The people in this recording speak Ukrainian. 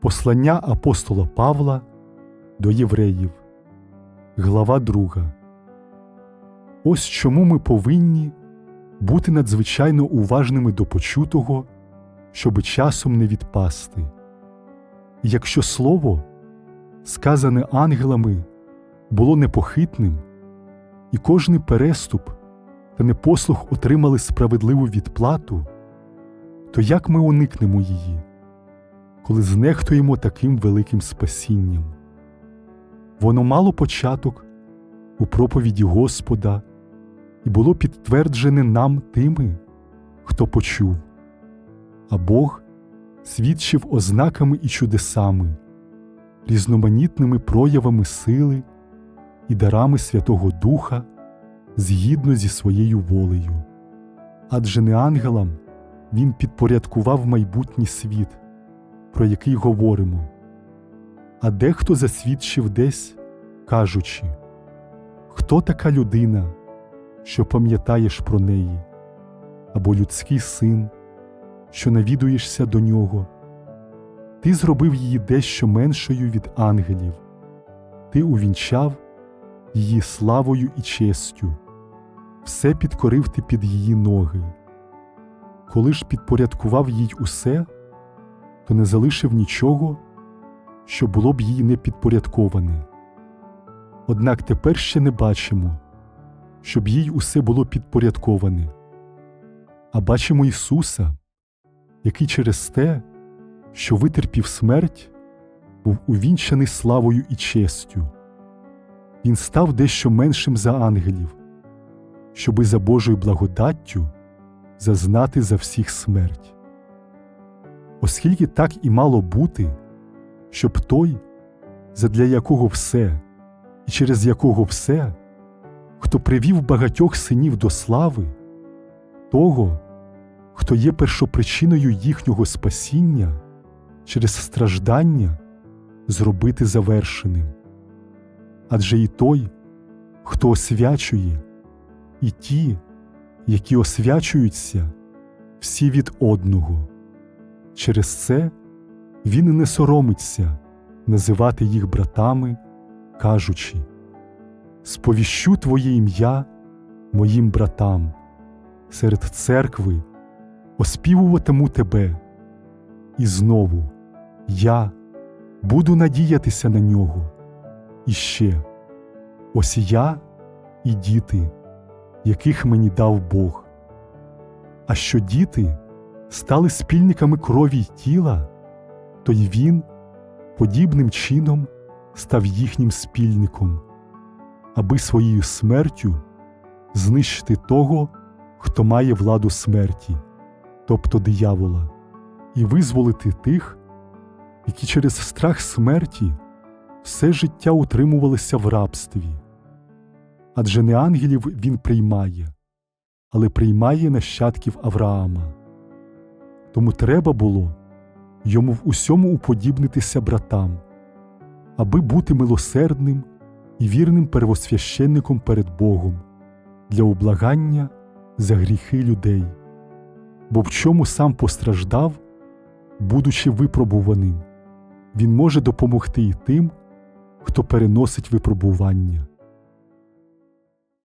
Послання апостола Павла до євреїв, глава 2. Ось чому ми повинні бути надзвичайно уважними до почутого, щоби часом не відпасти. Якщо слово, сказане ангелами, було непохитним, і кожний переступ та непослух отримали справедливу відплату, то як ми уникнемо її? Коли знехтуємо таким великим спасінням. Воно мало початок у проповіді Господа і було підтверджене нам тими, хто почув, а Бог свідчив ознаками і чудесами, різноманітними проявами сили і дарами Святого Духа згідно зі своєю волею. Адже не ангелам він підпорядкував майбутній світ про який говоримо, а дехто засвідчив десь, кажучи, хто така людина, що пам'ятаєш про неї, або людський син, що навідуєшся до нього. Ти зробив її дещо меншою від ангелів, ти увінчав її славою і честю, все підкорив ти під її ноги. Коли ж підпорядкував їй усе, то не залишив нічого, що було б їй не підпорядковане. Однак тепер ще не бачимо, щоб їй усе було підпорядковане, а бачимо Ісуса, який через те, що витерпів смерть, був увінчаний славою і честю. Він став дещо меншим за ангелів, щоби за Божою благодаттю зазнати за всіх смерть оскільки так і мало бути, щоб той, задля якого все, і через якого все, хто привів багатьох синів до слави, того, хто є першопричиною їхнього спасіння через страждання зробити завершеним. Адже і той, хто освячує, і ті, які освячуються, всі від одного. Через це він не соромиться називати їх братами, кажучи Сповіщу Твоє ім'я моїм братам, серед церкви оспівуватиму тебе, і знову я буду надіятися на нього. І ще ось я і діти, яких мені дав Бог. А що діти стали спільниками крові й тіла, то й він подібним чином став їхнім спільником, аби своєю смертю знищити того, хто має владу смерті, тобто диявола, і визволити тих, які через страх смерті все життя утримувалися в рабстві. Адже не ангелів він приймає, але приймає нащадків Авраама. Тому треба було йому в усьому уподібнитися братам, аби бути милосердним і вірним первосвященником перед Богом для облагання за гріхи людей, бо в чому сам постраждав, будучи випробуваним, він може допомогти і тим, хто переносить випробування.